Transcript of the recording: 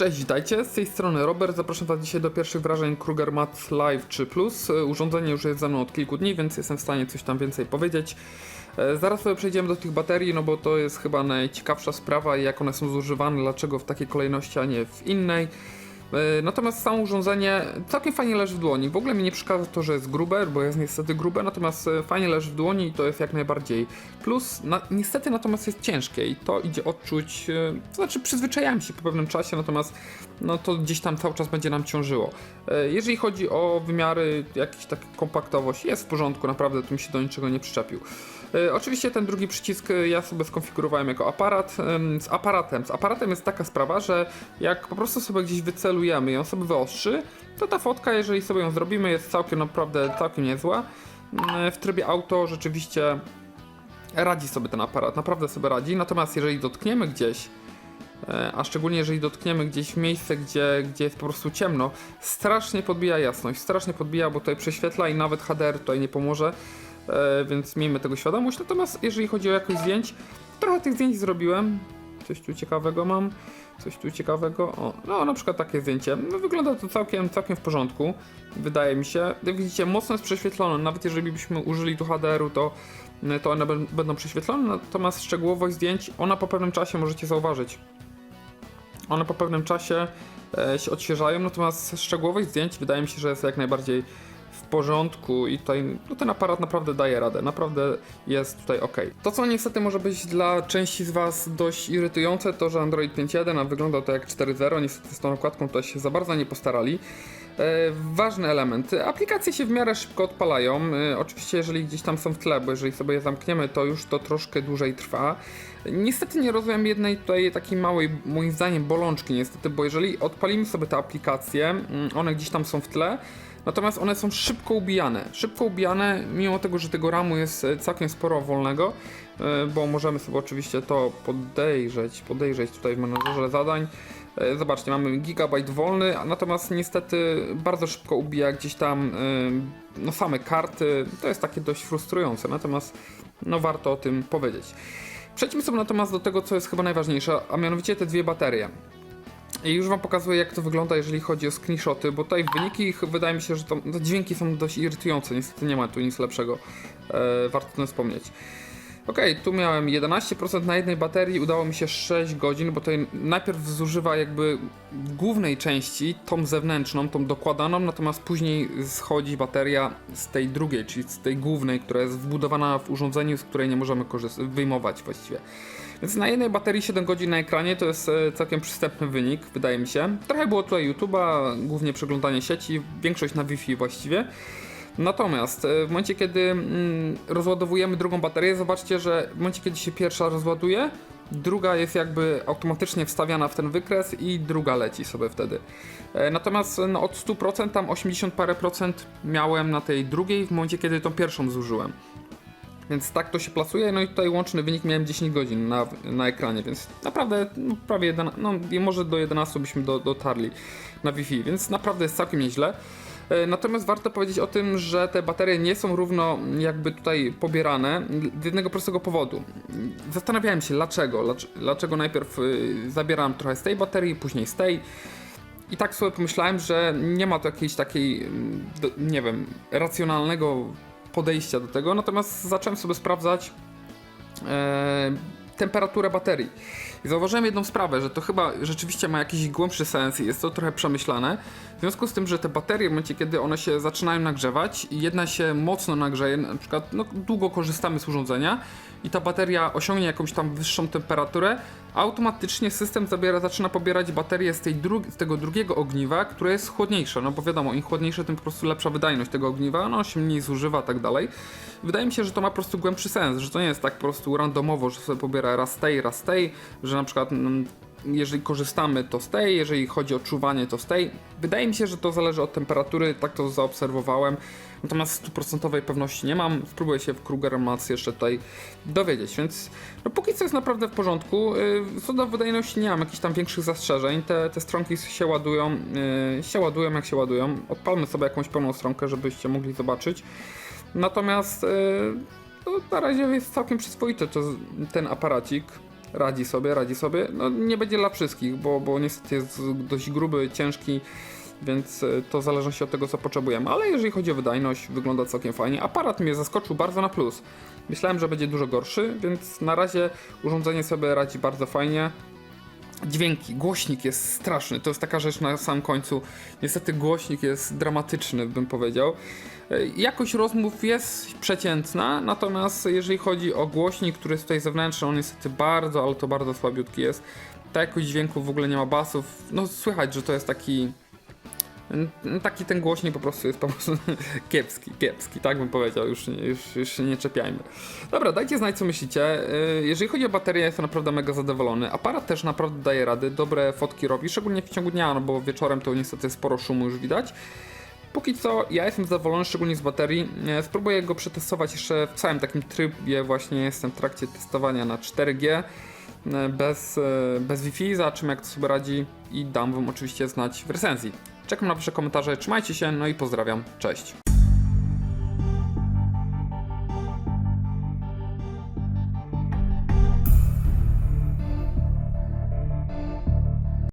cześć, witajcie. Z tej strony Robert. Zapraszam Was dzisiaj do pierwszych wrażeń Kruger Mat Live 3 Plus. E, Urządzenie już jest ze mną od kilku dni, więc jestem w stanie coś tam więcej powiedzieć. E, Zaraz sobie przejdziemy do tych baterii, no bo to jest chyba najciekawsza sprawa jak one są zużywane, dlaczego w takiej kolejności, a nie w innej. E, Natomiast samo urządzenie całkiem fajnie leży w dłoni. W ogóle mi nie przeszkadza to, że jest grube, bo jest niestety grube, natomiast e, fajnie leży w dłoni i to jest jak najbardziej plus. Na, niestety natomiast jest ciężkie i to idzie odczuć, e, to znaczy przyzwyczajałem się po pewnym czasie, natomiast no to gdzieś tam cały czas będzie nam ciążyło. Jeżeli chodzi o wymiary, jakiś taki kompaktowość, jest w porządku, naprawdę tu mi się do niczego nie przyczepił. Oczywiście ten drugi przycisk ja sobie skonfigurowałem jako aparat. Z aparatem. Z aparatem jest taka sprawa, że jak po prostu sobie gdzieś wycelujemy i on sobie wyostrzy, to ta fotka, jeżeli sobie ją zrobimy, jest całkiem naprawdę całkiem niezła. Mm, W trybie auto rzeczywiście radzi sobie ten aparat, naprawdę sobie radzi. Natomiast jeżeli dotkniemy gdzieś, e, a szczególnie jeżeli dotkniemy gdzieś w miejsce, gdzie, gdzie jest po prostu ciemno, strasznie podbija jasność, strasznie podbija, bo tutaj prześwietla i nawet HDR tutaj nie pomoże, e, więc miejmy tego świadomość. Natomiast jeżeli chodzi o jakość zdjęć, trochę tych zdjęć zrobiłem, coś tu ciekawego mam, coś tu ciekawego, o, no na przykład takie zdjęcie, no, wygląda to całkiem, całkiem w porządku, wydaje mi się. Jak widzicie, mocno jest prześwietlone, nawet jeżeli byśmy użyli tu HDR-u, to to one bę- będą prześwietlone, natomiast szczegółowość zdjęć, ona po pewnym czasie możecie zauważyć. One po pewnym czasie e, się odświeżają, natomiast szczegółowość zdjęć wydaje mi się, że jest jak najbardziej porządku i tutaj no, ten aparat naprawdę daje radę, naprawdę jest tutaj ok. To co niestety może być dla części z Was dość irytujące, to że Android 5.1 a wygląda to jak 4.0, niestety z tą okładką to się za bardzo nie postarali. E, ważny element. Aplikacje się w miarę szybko odpalają. E, oczywiście, jeżeli gdzieś tam są w tle, bo jeżeli sobie je zamkniemy, to już to troszkę dłużej trwa. Niestety nie rozumiem jednej tutaj takiej małej, moim zdaniem, bolączki, niestety, bo jeżeli odpalimy sobie te aplikacje, mm, one gdzieś tam są w tle. Natomiast one są szybko ubijane. Szybko ubijane, mimo tego, że tego RAMu jest e, całkiem sporo wolnego, e, bo możemy sobie oczywiście to podejrzeć, podejrzeć tutaj w menedżerze zadań. E, Zobaczcie, mamy gigabajt wolny, natomiast niestety bardzo szybko ubija gdzieś tam no same karty. To jest takie dość frustrujące, natomiast no warto o tym powiedzieć. Przejdźmy sobie natomiast do tego, co jest chyba najważniejsze, a mianowicie te dwie baterie. I już wam pokazuję, jak to wygląda, jeżeli chodzi o screenshoty, bo tutaj wyniki, ich- wydaje mi się, że to, te dźwięki są dość irytujące, niestety nie ma tu nic lepszego, e, warto o tym wspomnieć. Okej, tu miałem 11% na jednej baterii, udało mi się 6 godzin, bo tutaj najpierw zużywa jakby głównej części, tą zewnętrzną, tą dokładaną, natomiast później schodzi bateria z tej drugiej, czyli z tej głównej, która jest wbudowana w urządzeniu, z której nie możemy wyjmować właściwie. Więc na jednej baterii 7 godzin na ekranie to jest e, całkiem przystępny wynik, wydaje mi się. Trochę było tutaj YouTube'a, głównie przeglądanie sieci, większość na Wi-Fi właściwie. Natomiast e, w momencie, kiedy mm, rozładowujemy drugą baterię, zobaczcie, że w momencie, kiedy się pierwsza rozładuje, druga jest jakby automatycznie wstawiana w ten wykres i druga leci sobie wtedy. E, Natomiast no, od 100% tam 80 parę procent miałem na tej drugiej w momencie, kiedy tą pierwszą zużyłem. Więc tak to się plasuje, no i tutaj łączny wynik miałem 10 godzin na, na ekranie, więc naprawdę no, prawie 11, no może do 11 byśmy do, dotarli na Wi-Fi, więc naprawdę jest całkiem nieźle. E, Natomiast warto powiedzieć o tym, że te baterie nie są równo jakby tutaj pobierane z jednego prostego powodu. Zastanawiałem się dlaczego, Dlac- dlaczego najpierw y, zabierałem trochę z tej baterii, później z tej. I tak sobie pomyślałem, że nie ma tu jakiejś takiej, nie wiem, racjonalnego podejścia do tego, natomiast zacząłem sobie sprawdzać e, temperaturę baterii. I zauważyłem jedną sprawę, że to chyba rzeczywiście ma jakiś głębszy sens i jest to trochę przemyślane. W związku z tym, że te baterie w momencie, kiedy one się zaczynają nagrzewać i jedna się mocno nagrzeje, na przykład no, długo korzystamy z urządzenia i ta bateria osiągnie jakąś tam wyższą temperaturę, automatycznie system zabiera, zaczyna pobierać baterię z, tej dru- z tego drugiego ogniwa, które jest chłodniejsze, no bo wiadomo, im chłodniejsze, tym po prostu lepsza wydajność tego ogniwa, no się mniej zużywa, tak dalej. Wydaje mi się, że to ma po prostu głębszy sens, że to nie jest tak po prostu randomowo, że sobie pobiera raz tej, raz tej, na przykład mm, jeżeli korzystamy to z tej, jeżeli chodzi o czuwanie to z tej. Wydaje mi się, że to zależy od temperatury, tak to zaobserwowałem. Natomiast stuprocentowej pewności nie mam. Spróbuję się w Kruger Mats jeszcze tutaj dowiedzieć, więc no póki co jest naprawdę w porządku. Yy, Co do wydajności nie mam jakichś tam większych zastrzeżeń. Te, te stronki się ładują, yy, się ładują jak się ładują. Odpalmy sobie jakąś pełną stronkę, żebyście mogli zobaczyć. Natomiast yy, no, na razie jest całkiem przyzwoity to, ten aparacik. Radzi sobie, radzi sobie. No nie będzie dla wszystkich, bo, bo niestety jest dość gruby, ciężki, więc e, to w zależności od tego, co potrzebujemy. Ale jeżeli chodzi o wydajność, wygląda całkiem fajnie. Aparat mnie zaskoczył bardzo na plus. Myślałem, że będzie dużo gorszy, więc na razie urządzenie sobie radzi bardzo fajnie. Dźwięki, głośnik jest straszny. To jest taka rzecz na samym końcu. Niestety głośnik jest dramatyczny, bym powiedział. E, Jakość rozmów jest przeciętna, natomiast jeżeli chodzi o głośnik, który jest tutaj zewnętrzny, on niestety bardzo, ale to bardzo słabiutki jest. Ta jakość dźwięku w ogóle nie ma basów. No słychać, że to jest taki Taki ten głośnik po prostu jest po prostu kiepski, kiepski, tak bym powiedział, już, już, już się nie czepiajmy. Dobra, dajcie znać co myślicie. Yy, Jeżeli chodzi o baterię, jestem naprawdę mega zadowolony. Aparat też naprawdę daje rady, dobre fotki robi, szczególnie w ciągu dnia, no bo wieczorem to niestety sporo szumu już widać. Póki co ja jestem zadowolony, szczególnie z baterii. E, Spróbuję go przetestować jeszcze w całym takim trybie, właśnie jestem w trakcie testowania na 4G. e, Bez, bez Wi-Fi, zobaczymy jak to sobie radzi i dam wam oczywiście znać w recenzji. Czekam na wasze komentarze, trzymajcie się, no i pozdrawiam, cześć.